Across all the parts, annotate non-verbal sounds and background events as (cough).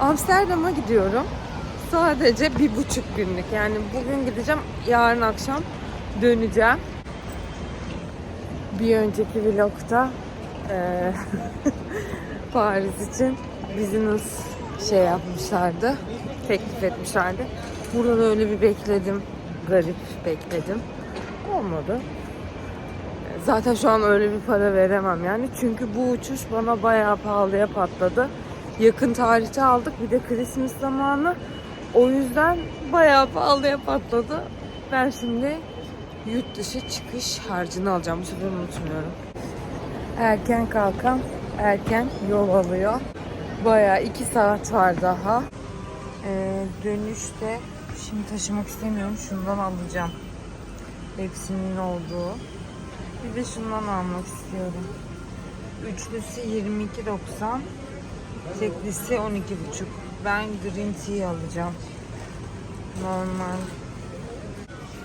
Amsterdam'a gidiyorum. Sadece bir buçuk günlük. Yani bugün gideceğim, yarın akşam döneceğim. Bir önceki vlogda eee, (laughs) Paris için business şey yapmışlardı. Teklif etmişlerdi. Burada da öyle bir bekledim. Garip bekledim. Olmadı. Zaten şu an öyle bir para veremem yani. Çünkü bu uçuş bana bayağı pahalıya patladı. Yakın tarihte aldık. Bir de Christmas zamanı. O yüzden bayağı pahalıya patladı. Ben şimdi yurt dışı çıkış harcını alacağım. Bu sefer unutmuyorum. Erken kalkan erken yol alıyor. Bayağı iki saat var daha. Ee, dönüşte şimdi taşımak istemiyorum. Şundan alacağım. Hepsinin olduğu. Bir de şundan almak istiyorum. Üçlüsü 22.90. Teklisi 12.5. Ben green tea alacağım. Normal.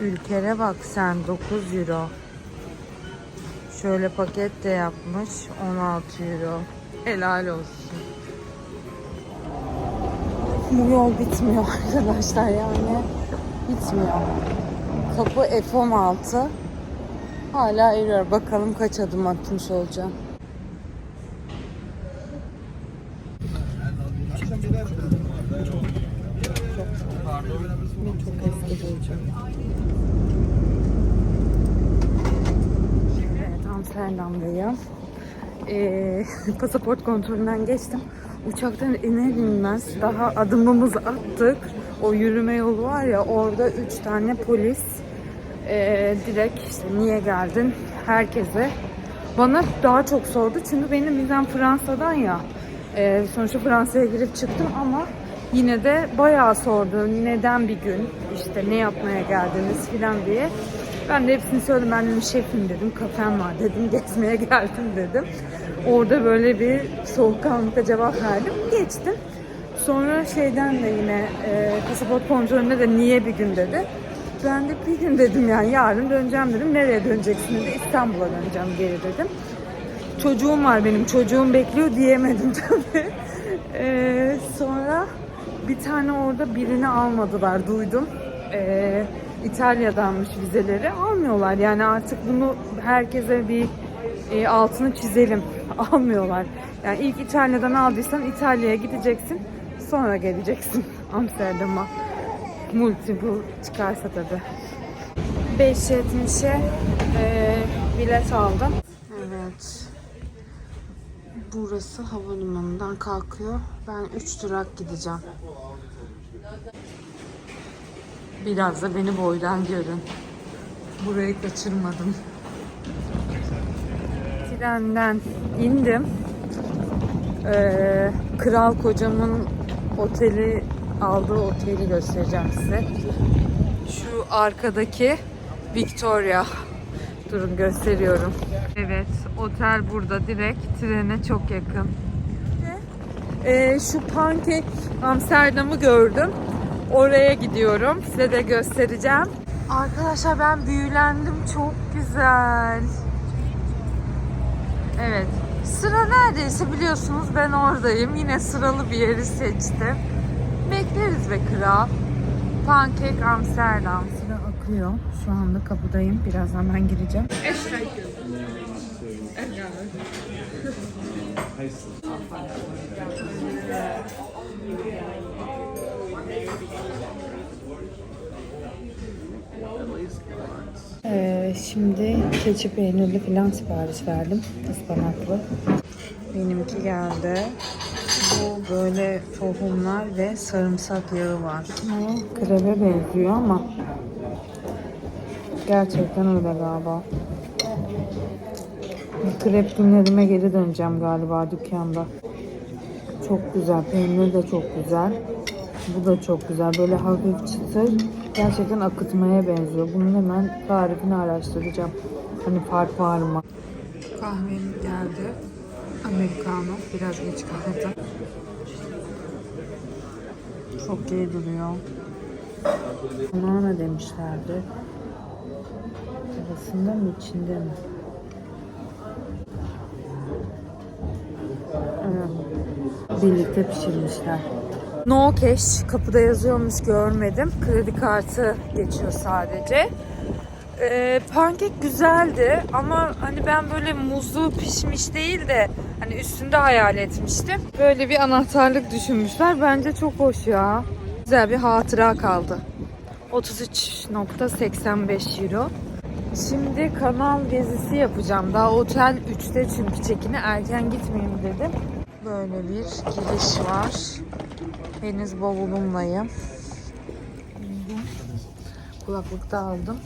Ülkere bak sen 9 euro. Şöyle paket de yapmış 16 euro. Helal olsun. Bu yol bitmiyor (laughs) arkadaşlar yani. Bitmiyor. Kapı F16. Hala eriyor. Bakalım kaç adım atmış olacağım. Çok eski bulacağım. Evet Amsterdam'dayım. Ee, (laughs) pasaport kontrolünden geçtim. Uçaktan iner inmez daha adımımızı attık. O yürüme yolu var ya orada üç tane polis ee, direkt işte niye geldin herkese bana daha çok sordu çünkü benim vizem Fransa'dan ya Ee, sonuçta Fransa'ya girip çıktım ama yine de bayağı sordu neden bir gün işte ne yapmaya geldiniz filan diye ben de hepsini söyledim ben dedim şefim dedim kafem var dedim gezmeye (laughs) geldim dedim orada böyle bir soğukkanlılıkla cevap verdim geçtim sonra şeyden de yine e, pasaport kontrolünde de niye bir gün dedi ben de bir gün dedim yani yarın döneceğim dedim. Nereye döneceksin dedi. İstanbul'a döneceğim geri dedim. Çocuğum var benim çocuğum bekliyor diyemedim (laughs) tabii. Ee, sonra bir tane orada birini almadılar duydum. Ee, İtalya'danmış vizeleri almıyorlar. Yani artık bunu herkese bir e, altını çizelim. (laughs) Almıyorlar. Yani ilk İtalya'dan aldıysan İtalya'ya gideceksin. Sonra geleceksin (laughs) Amsterdam'a multi bu çıkarsa tabi. 5.70'e e, bilet aldım. Evet. Burası havalimanından kalkıyor. Ben 3 durak gideceğim. Biraz da beni boydan görün. Burayı kaçırmadım. Trenden indim. Ee, Kral kocamın oteli aldığı oteli göstereceğim size. Şu arkadaki Victoria. Durun gösteriyorum. Evet, otel burada direkt trene çok yakın. Ee, şu pankek Amsterdam'ı gördüm. Oraya gidiyorum. Size de göstereceğim. Arkadaşlar ben büyülendim. Çok güzel. Evet. Sıra neredeyse biliyorsunuz ben oradayım. Yine sıralı bir yeri seçtim. Bekleriz be kral. Pankek Amsterdam. Sıra akıyor. Şu anda kapıdayım. Birazdan ben gireceğim. Ee, (laughs) şimdi keçi peynirli filan sipariş verdim. Ispanaklı. Benimki geldi. Bu böyle tohumlar ve sarımsak yağı var. Bu krebe benziyor ama gerçekten öyle galiba. Krep günlerime geri döneceğim galiba dükkanda. Çok güzel. Peynir de çok güzel. Bu da çok güzel. Böyle hafif çıtır. Gerçekten akıtmaya benziyor. Bunun hemen tarifini araştıracağım. Hani fark var mı? Kahvem geldi. Americano. Biraz geç kaldı. Çok iyi duruyor. Banana demişlerdi. Arasında mı içinde mi? Evet. Birlikte pişirmişler. No cash kapıda yazıyormuş görmedim. Kredi kartı geçiyor sadece. Ee, pankek güzeldi ama hani ben böyle muzlu pişmiş değil de hani üstünde hayal etmiştim. Böyle bir anahtarlık düşünmüşler. Bence çok hoş ya. Güzel bir hatıra kaldı. 33.85 euro. Şimdi kanal gezisi yapacağım. Daha otel 3'te çünkü çekine erken gitmeyeyim dedim. Böyle bir giriş var. Henüz bavulumlayım. Kulaklık da aldım.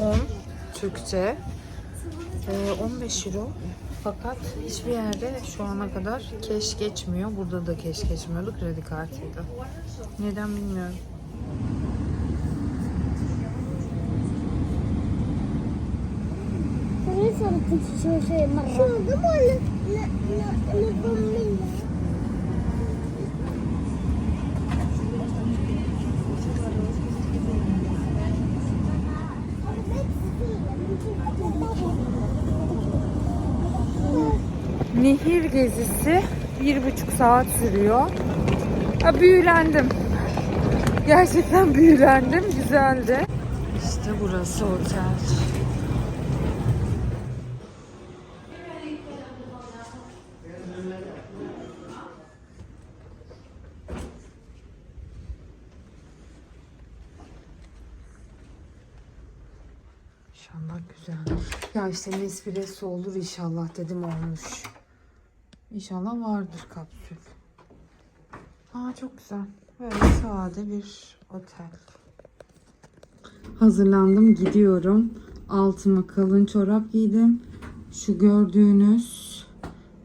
10 Türkçe. Ee, 15 euro. Fakat hiçbir yerde şu ana kadar keş geçmiyor. Burada da keş geçmiyordu. Kredi kartıydı. Neden bilmiyorum. Questa è gezisi bir buçuk saat sürüyor. Ha, büyülendim. Gerçekten büyülendim. Güzeldi. İşte burası otel. İnşallah güzel. Ya işte Nespresso olur inşallah dedim olmuş. İnşallah vardır kapsül. Aa çok güzel. Böyle sade bir otel. Hazırlandım gidiyorum. Altıma kalın çorap giydim. Şu gördüğünüz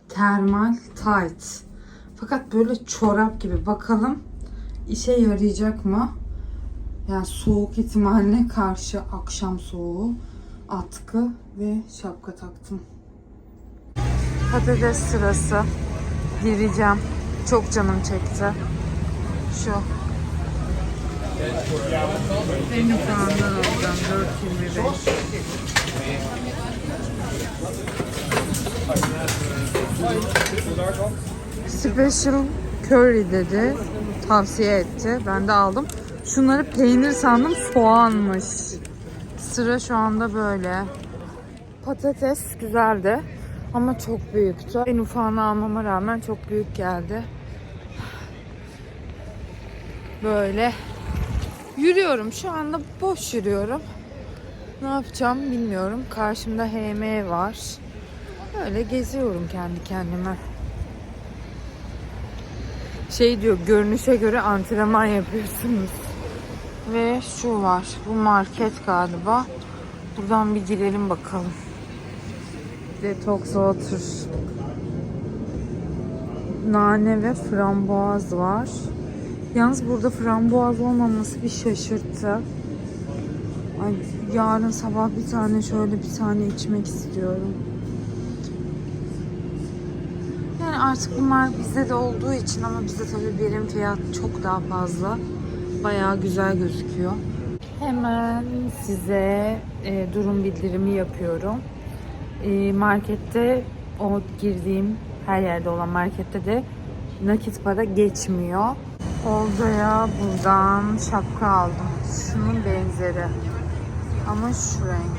termal tight. Fakat böyle çorap gibi bakalım işe yarayacak mı? Yani soğuk ihtimaline karşı akşam soğuğu, atkı ve şapka taktım. Patates sırası. Gireceğim. Çok canım çekti. Şu. Benim puandan alacağım. 4.25. Special curry dedi. Tavsiye etti. Ben de aldım. Şunları peynir sandım soğanmış. Sıra şu anda böyle. Patates güzeldi ama çok büyüktü. En ufağını almama rağmen çok büyük geldi. Böyle yürüyorum. Şu anda boş yürüyorum. Ne yapacağım bilmiyorum. Karşımda HM var. Böyle geziyorum kendi kendime. Şey diyor görünüşe göre antrenman yapıyorsunuz. Ve şu var. Bu market galiba. Buradan bir girelim bakalım. Detox water. Nane ve frambuaz var. Yalnız burada frambuaz olmaması bir şaşırttı. Ay, yarın sabah bir tane şöyle bir tane içmek istiyorum. Yani artık bunlar bizde de olduğu için ama bizde tabii birim fiyat çok daha fazla. Bayağı güzel gözüküyor. Hemen size e, durum bildirimi yapıyorum. E, markette o girdiğim her yerde olan markette de nakit para geçmiyor. Olcaya buradan şapka aldım. Şunun benzeri. Ama şu renk.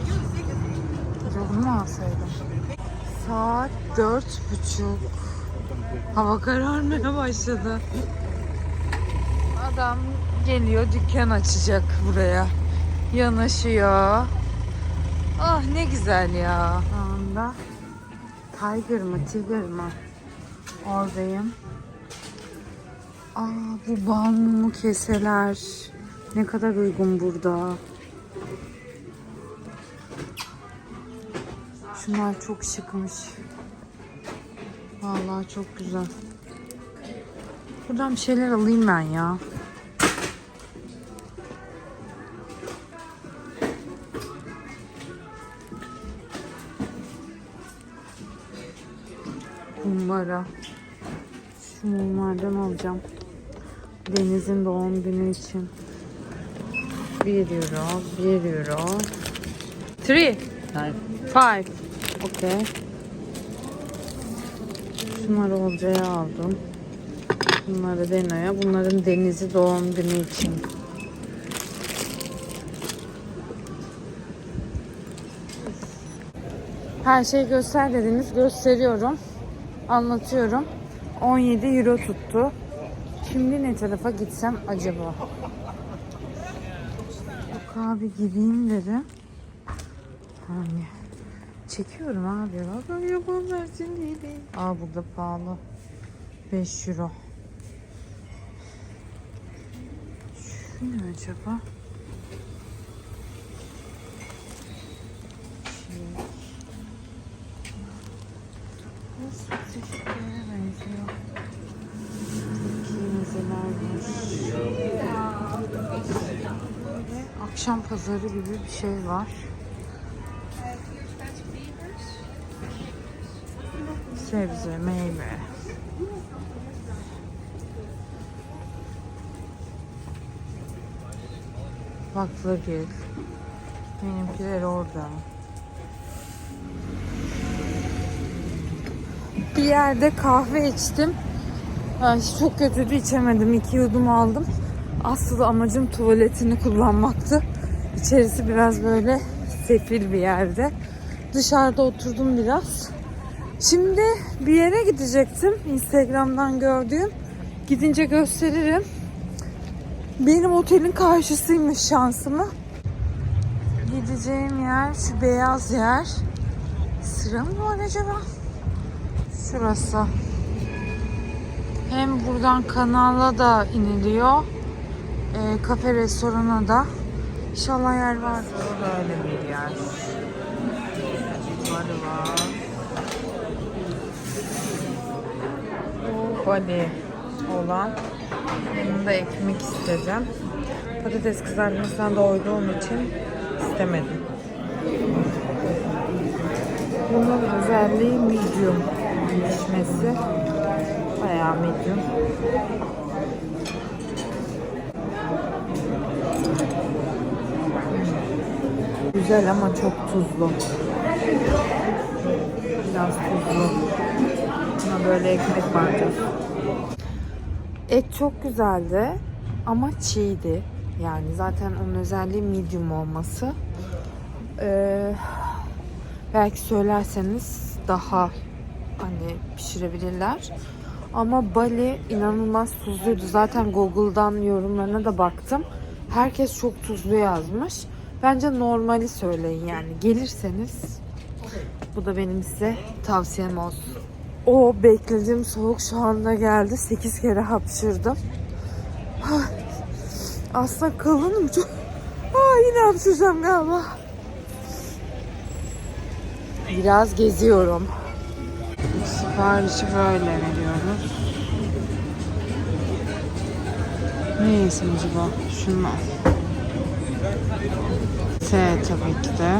Acaba bunu mu alsaydım? Saat dört buçuk. Hava kararmaya başladı. Adam geliyor dükkan açacak buraya. Yanaşıyor. Ah ne güzel ya. Şu anda Tiger mı Tiger mı? Oradayım. Aa bu balmumu keseler. Ne kadar uygun burada. Şunlar çok şıkmış. Vallahi çok güzel. Buradan bir şeyler alayım ben ya. Bunlara. Şu mumlardan alacağım. Deniz'in doğum günü için. 1 euro, 1 euro. 3 5 Okay. Şunları olcaya aldım. Bunları Dena'ya. Bunların Deniz'i doğum günü için. Her şeyi göster dediniz. Gösteriyorum. Anlatıyorum. 17 euro tuttu. Şimdi ne tarafa gitsem acaba? Yok abi gideyim dedim. Hani çekiyorum abi. Bak yapan versin diye değil. Aa burada pahalı. 5 euro. Şu ne acaba? Şey. Bu spesifiklere benziyor. Türkiye mezelermiş. Böyle akşam pazarı gibi bir şey var. Sebze, meyve. Baklagil. Benimkiler orada. Bir yerde kahve içtim. Ay, çok kötüydü içemedim. İki yudum aldım. Asıl amacım tuvaletini kullanmaktı. İçerisi biraz böyle sefil bir yerde. Dışarıda oturdum biraz. Şimdi bir yere gidecektim. Instagram'dan gördüğüm. Gidince gösteririm. Benim otelin karşısıymış şansımı. Gideceğim yer şu beyaz yer. Sıra mı var acaba? Şurası. Hem buradan kanala da iniliyor. E, kafe restorana da. İnşallah yer vardır. Böyle bir yer. Var var. Bu bali olan. Yanında ekmek istedim. Patates kızartmasından doyduğum için istemedim. Bunun özelliği medium pişmesi. Bayağı medium. Güzel ama çok tuzlu. Biraz tuzlu. Buna böyle ekmek banacağız. Et çok güzeldi ama çiğdi. Yani zaten onun özelliği medium olması. Ee, belki söylerseniz daha hani pişirebilirler. Ama Bali inanılmaz tuzluydu. Zaten Google'dan yorumlarına da baktım. Herkes çok tuzlu yazmış. Bence normali söyleyin yani. Gelirseniz bu da benim size tavsiyem olsun. O beklediğim soğuk şu anda geldi. 8 kere hapşırdım. Ah, Aslında kalınım çok. Aa, yine hapşıracağım galiba. Biraz geziyorum. Siparişi böyle veriyoruz. Ne yesin acaba? Şunu. S tabii ki de.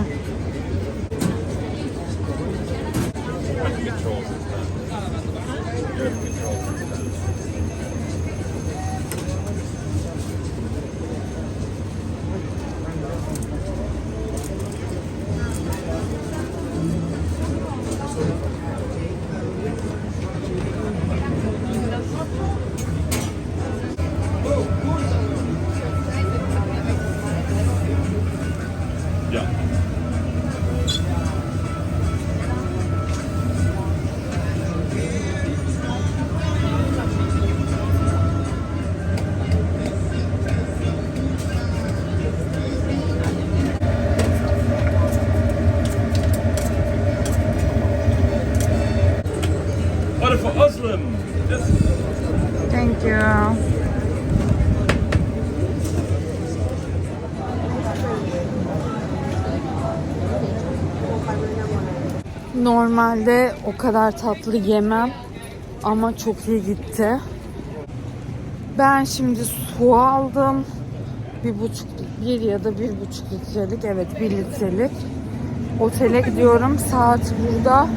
Normalde o kadar tatlı yemem ama çok iyi gitti. Ben şimdi su aldım. Bir buçuk, bir ya da bir buçuk litrelik, evet bir litrelik. Otele gidiyorum. Saat burada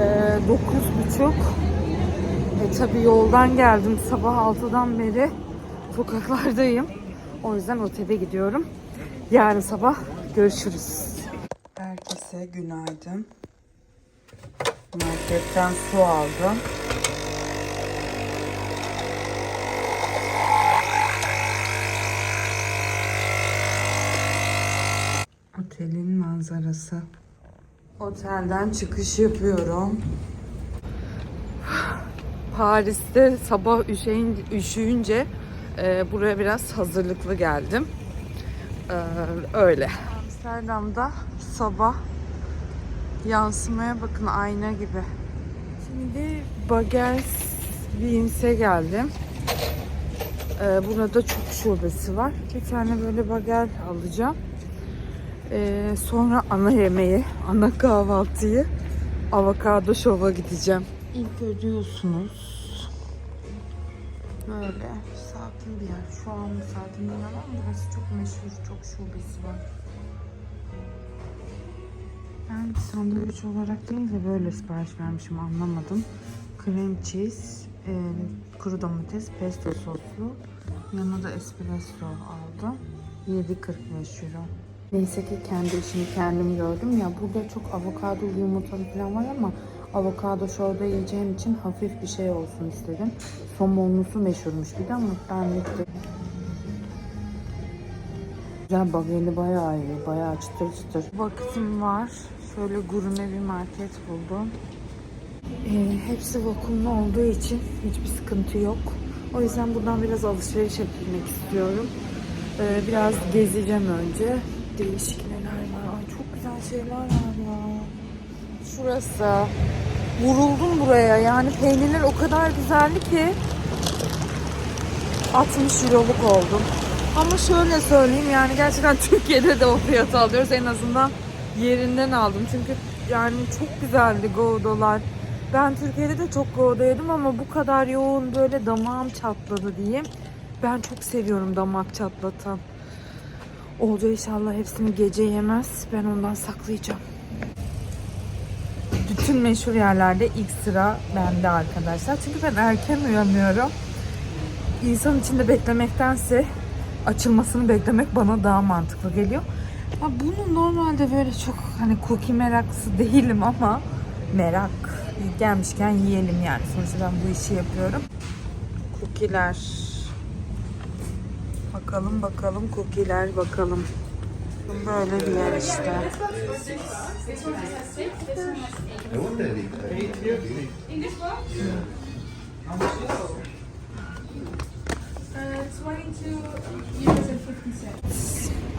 e, dokuz buçuk. E tabi yoldan geldim sabah 6'dan beri sokaklardayım. O yüzden otele gidiyorum. Yarın sabah görüşürüz. Herkese günaydın. Marketten su aldım. Otelin manzarası. Otelden çıkış yapıyorum. Paris'te sabah üşeyin, üşüyünce e, buraya biraz hazırlıklı geldim. E, öyle. Amsterdam'da sabah yansımaya bakın ayna gibi. Şimdi Bagels Beans'e geldim. Ee, burada çok şubesi var. Bir tane böyle bagel alacağım. Ee, sonra ana yemeği, ana kahvaltıyı avokado şova gideceğim. İlk ödüyorsunuz. Böyle sakin bir yer. Şu an sakin değil ama burası çok meşhur, çok şubesi var. Ben sandviç olarak değil de böyle sipariş vermişim anlamadım. Cream cheese, e, kuru domates, pesto soslu. Yanına da espresso aldım. 7.45 euro. Neyse ki kendi işimi kendim gördüm. Ya burada çok avokadolu yumurtalı falan var ama avokado şurada yiyeceğim için hafif bir şey olsun istedim. Somonlusu meşhurmuş bir de ama benlik de Güzel bageli bayağı iyi. Bayağı çıtır çıtır. Vaktim var. Şöyle gurme bir market buldum. Ee, hepsi vakumlu olduğu için hiçbir sıkıntı yok. O yüzden buradan biraz alışveriş yapmak istiyorum. Ee, biraz gezeceğim önce. Değişik neler var. Ay, çok güzel şeyler var ya. Şurası. Vuruldum buraya. Yani peynirler o kadar güzeldi ki 60 euroluk oldum. Ama şöyle söyleyeyim yani gerçekten (laughs) Türkiye'de de o fiyatı alıyoruz. En azından yerinden aldım. Çünkü yani çok güzeldi Goudo'lar. Ben Türkiye'de de çok Gouda yedim ama bu kadar yoğun böyle damağım çatladı diyeyim. Ben çok seviyorum damak çatlatan. Olca inşallah hepsini gece yemez. Ben ondan saklayacağım. Bütün meşhur yerlerde ilk sıra bende arkadaşlar. Çünkü ben erken uyanıyorum. İnsan içinde beklemektense açılmasını beklemek bana daha mantıklı geliyor. Ha bunu normalde böyle çok hani cookie meraklısı değilim ama merak gelmişken yiyelim yani. Sonuçta ben bu işi yapıyorum. Cookie'ler. Bakalım bakalım cookie'ler bakalım. Böyle bir yer işte.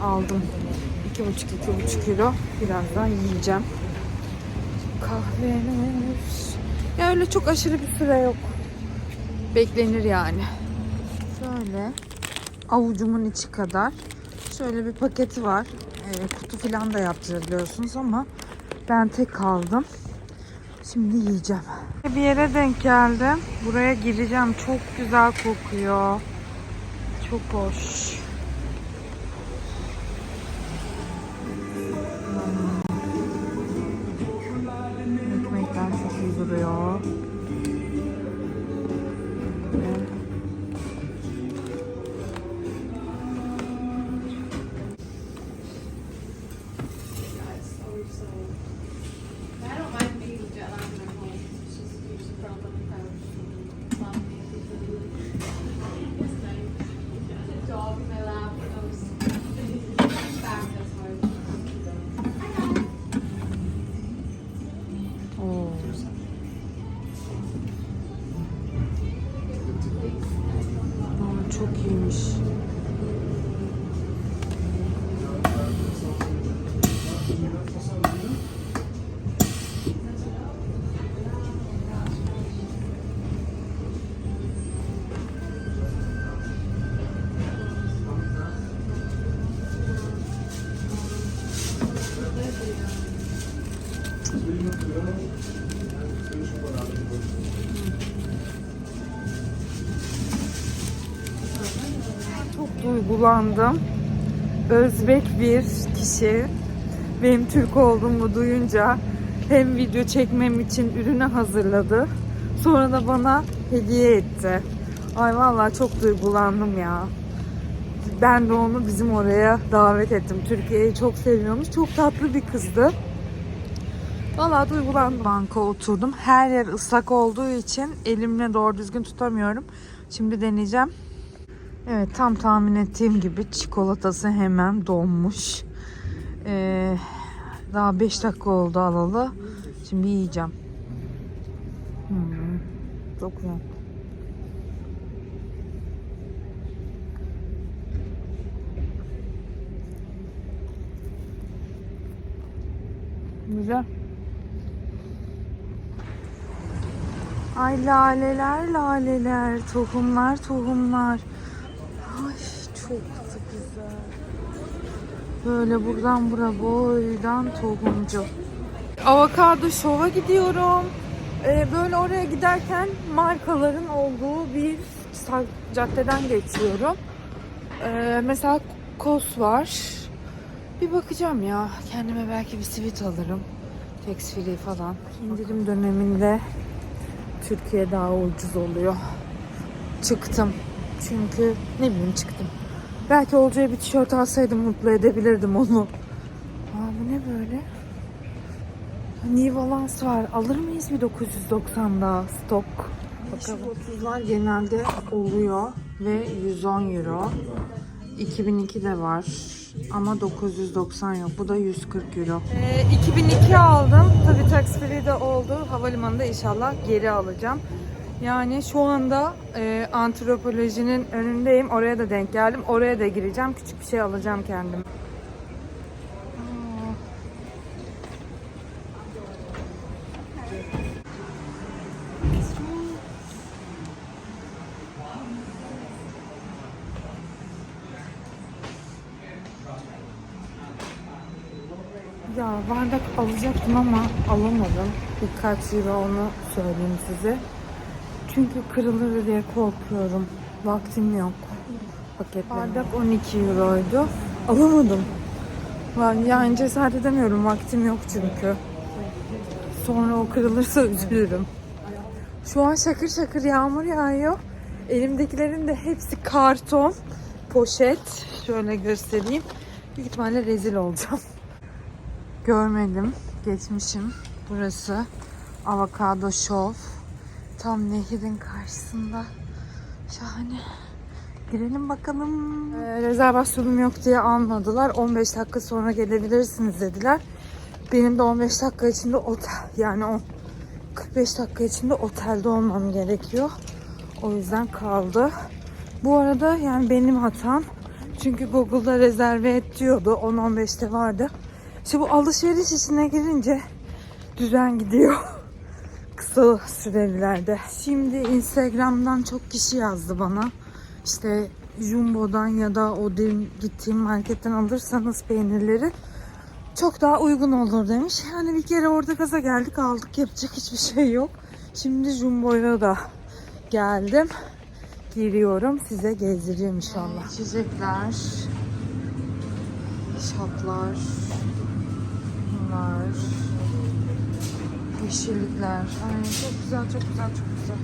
Aldım. İki buçuk, iki buçuk kilo. Birazdan yiyeceğim. Kahvemiz. Ya öyle çok aşırı bir süre yok. Beklenir yani. Şöyle avucumun içi kadar. Şöyle bir paketi var. Ee, kutu falan da yaptırabiliyorsunuz ama ben tek kaldım. Şimdi yiyeceğim. Bir yere denk geldim. Buraya gireceğim. Çok güzel kokuyor. Çok hoş. Çok duygulandım. Özbek bir kişi benim Türk olduğumu duyunca hem video çekmem için ürünü hazırladı. Sonra da bana hediye etti. Ay vallahi çok duygulandım ya. Ben de onu bizim oraya davet ettim. Türkiye'yi çok seviyormuş. Çok tatlı bir kızdı. Vallahi duygulandım. Banka oturdum. Her yer ıslak olduğu için elimle doğru düzgün tutamıyorum. Şimdi deneyeceğim. Evet tam tahmin ettiğim gibi çikolatası hemen donmuş. Ee, daha 5 dakika oldu alalı. Şimdi yiyeceğim. Hmm, çok güzel. Güzel. Ay laleler laleler, tohumlar tohumlar. Ay çok da güzel. Böyle buradan bura boydan tohumcu. Avokado şova gidiyorum. Ee, böyle oraya giderken markaların olduğu bir caddeden geçiyorum. Ee, mesela Kos var. Bir bakacağım ya. Kendime belki bir sivit alırım. Free falan. İndirim döneminde Türkiye daha ucuz oluyor. Çıktım. Çünkü ne bileyim çıktım. Belki Olcay'a bir tişört alsaydım mutlu edebilirdim onu. Aa bu ne böyle? New Balance var. Alır mıyız bir 990'da stok? Bakalım. 30'lar genelde oluyor ve 110 euro. 2002 de var ama 990 yok. Bu da 140 euro. 2002 aldım. Tabii tax free de oldu. Havalimanında inşallah geri alacağım. Yani şu anda e, antropolojinin önündeyim. Oraya da denk geldim. Oraya da gireceğim. Küçük bir şey alacağım kendim. Ya bardak alacaktım ama alamadım. Birkaç euro onu söyleyeyim size. Çünkü kırılır diye korkuyorum. Vaktim yok. Paket bardak 12 euroydu. Alamadım. Yani cesaret edemiyorum. Vaktim yok çünkü. Sonra o kırılırsa (laughs) üzülürüm. Şu an şakır şakır yağmur yağıyor. Elimdekilerin de hepsi karton, poşet. Şöyle göstereyim. Büyük ihtimalle rezil olacağım. (laughs) Görmedim. Geçmişim. Burası Avokado Show. Tam nehrin karşısında. Şahane. Girelim bakalım. Ee, rezervasyonum yok diye almadılar. 15 dakika sonra gelebilirsiniz dediler. Benim de 15 dakika içinde otel yani o 45 dakika içinde otelde olmam gerekiyor. O yüzden kaldı. Bu arada yani benim hatam. Çünkü Google'da rezerve et diyordu. 10-15'te vardı. İşte bu alışveriş içine girince düzen gidiyor. (laughs) Kısa sürelerde. Şimdi Instagram'dan çok kişi yazdı bana. İşte Jumbo'dan ya da o dün gittiğim marketten alırsanız peynirleri çok daha uygun olur demiş. Yani bir kere orada gaza geldik aldık yapacak hiçbir şey yok. Şimdi Jumbo'ya da geldim. Giriyorum size gezdireceğim inşallah. Çiçekler, şatlar, bunlar, yeşillikler. Ay çok güzel, çok güzel, çok güzel.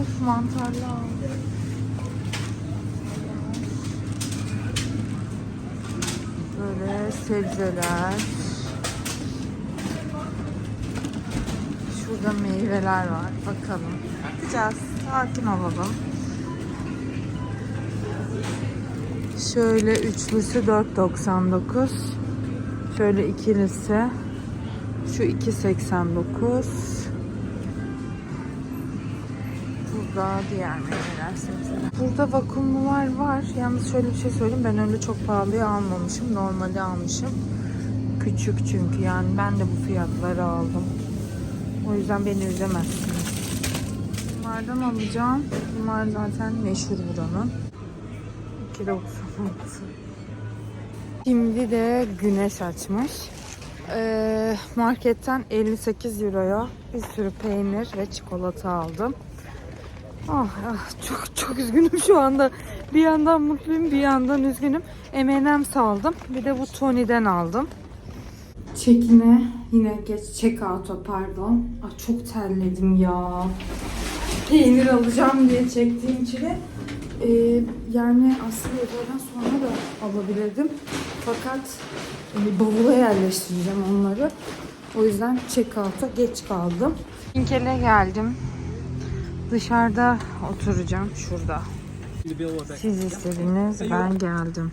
Of mantarlar. Böyle sebzeler. Şurada meyveler var. Bakalım. Bakacağız. Sakin olalım. Şöyle üçlüsü 4.99. Şöyle ikilisi şu 2.89. Burada diğer meyveler sebzeler. Burada vakumlular var. Yalnız şöyle bir şey söyleyeyim. Ben öyle çok pahalıya almamışım. Normali almışım. Küçük çünkü yani ben de bu fiyatları aldım. O yüzden beni üzemezsiniz. Bunlardan alacağım. Bunlar zaten meşhur buranın. 2.96. Şimdi de güneş açmış. Ee, marketten 58 euroya bir sürü peynir ve çikolata aldım. Ah, ah, çok çok üzgünüm şu anda. Bir yandan mutluyum, bir yandan üzgünüm. M&M's aldım. Bir de bu Tony'den aldım. Çekine yine geç check out'a pardon. Ah, çok terledim ya. Peynir alacağım diye çektiğim çile. Ee, yani aslında öğleden sonra da alabilirdim. Fakat e, bavula yerleştireceğim onları. O yüzden check out'a geç kaldım. İnkele geldim. Dışarıda oturacağım şurada. Siz istediniz ben geldim.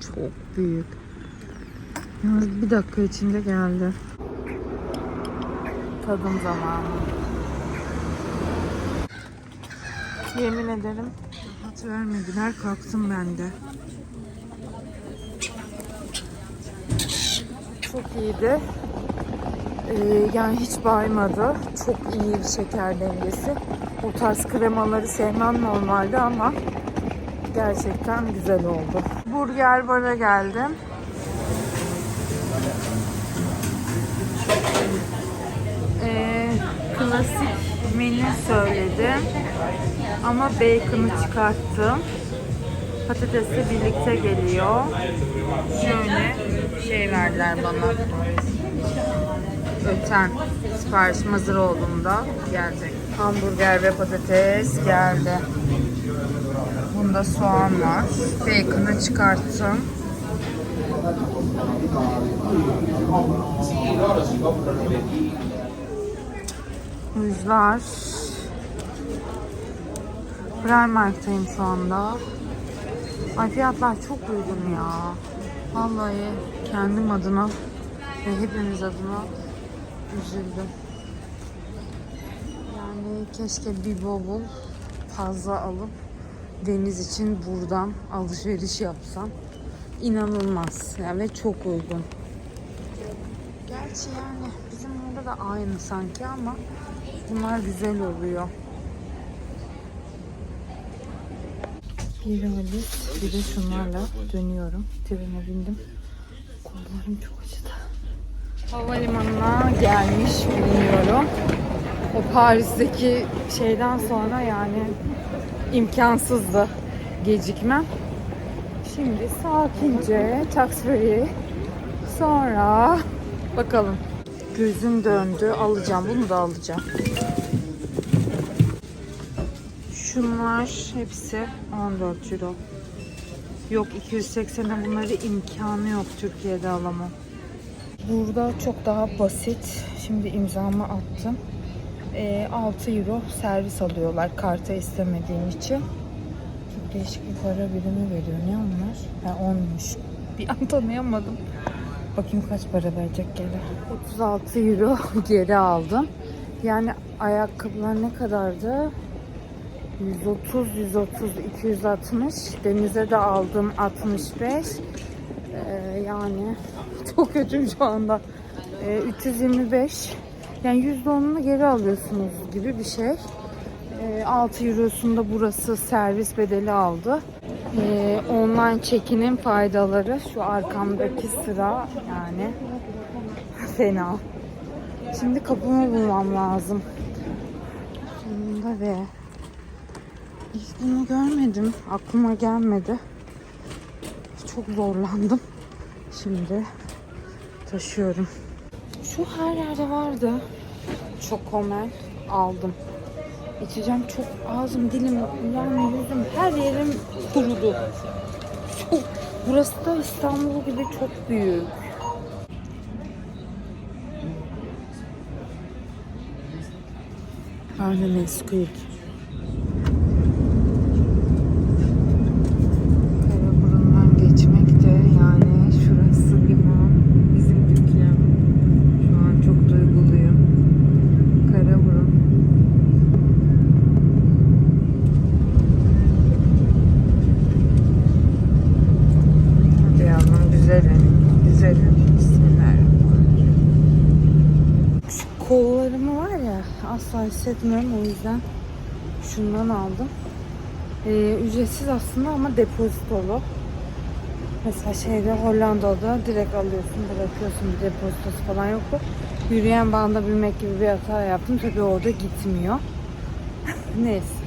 Çok büyük. Yalnız bir dakika içinde geldi. Tadım zamanı. Yemin ederim hat vermediler kalktım ben de. Çok iyiydi. Ee, yani hiç baymadı. Çok iyi bir şeker dengesi. O tarz kremaları sevmem normalde ama gerçekten güzel oldu. Burger bara geldim. Ee, klasik menü söyledim. Ama bacon'ı çıkarttım. Patatesle birlikte geliyor. Şöyle şey verdiler bana. Öten siparişim hazır olduğunda gelecek. Hamburger ve patates geldi. Bunda soğan var. Bacon'ı çıkarttım. Rujlar. Primark'tayım şu anda. Ay fiyatlar çok uygun ya. Vallahi kendim adına ve hepimiz adına üzüldüm. Yani keşke bir bavul fazla alıp deniz için buradan alışveriş yapsam. İnanılmaz yani ve çok uygun. Gerçi yani bizim burada da aynı sanki ama bunlar güzel oluyor. Bir adet bir de şunlarla dönüyorum. Trene bindim. Kollarım çok acıdı. Havalimanına gelmiş bulunuyorum. O Paris'teki şeyden sonra yani imkansızdı gecikmem. Şimdi sakince taksi sonra bakalım. Gözüm döndü. Alacağım. Bunu da alacağım. Şunlar hepsi 14 euro. Yok 280'e bunları imkanı yok Türkiye'de alamam. Burada çok daha basit. Şimdi imzamı attım. Ee, 6 euro servis alıyorlar karta istemediğim için. Çok değişik bir para birimi veriyor. Ne onlar? Ha 10'muş. (laughs) Bir an tanıyamadım. Bakayım kaç para verecek geri. 36 euro (laughs) geri aldım. Yani ayakkabılar ne kadardı? 130, 130, 260. Denize de aldım 65. Ee, yani (laughs) çok kötüyüm şu anda. Ee, 325. Yani %10'unu geri alıyorsunuz gibi bir şey. Ee, 6 eurosunda burası servis bedeli aldı. Ee, online check-in'in faydaları şu arkamdaki sıra yani (laughs) fena. Şimdi kapımı bulmam lazım. Sonunda ve İlk bunu görmedim. Aklıma gelmedi. Çok zorlandım. Şimdi taşıyorum. Şu her yerde vardı. Çok komel aldım. İçeceğim çok ağzım, dilim, yani yüzüm, her yerim kurudu. Çok, burası da İstanbul gibi çok büyük. Aynen Nesquik. Karaburun'dan geçmek de yani şurası liman bizim dükkan. Şu an çok duyguluyum. Karaburun. Hadi yavrum güzelim. Güzelim. Bismillahirrahmanirrahim. Şu kollarımı var ya asla hissetmiyorum o yüzden şundan aldım. Ee, ücretsiz aslında ama depozitolu. Mesela şeyde Hollanda'da direkt alıyorsun, bırakıyorsun bir depozitosu falan yoktu. Yürüyen banda binmek gibi bir hata yaptım. Tabii orada gitmiyor. (laughs) Neyse.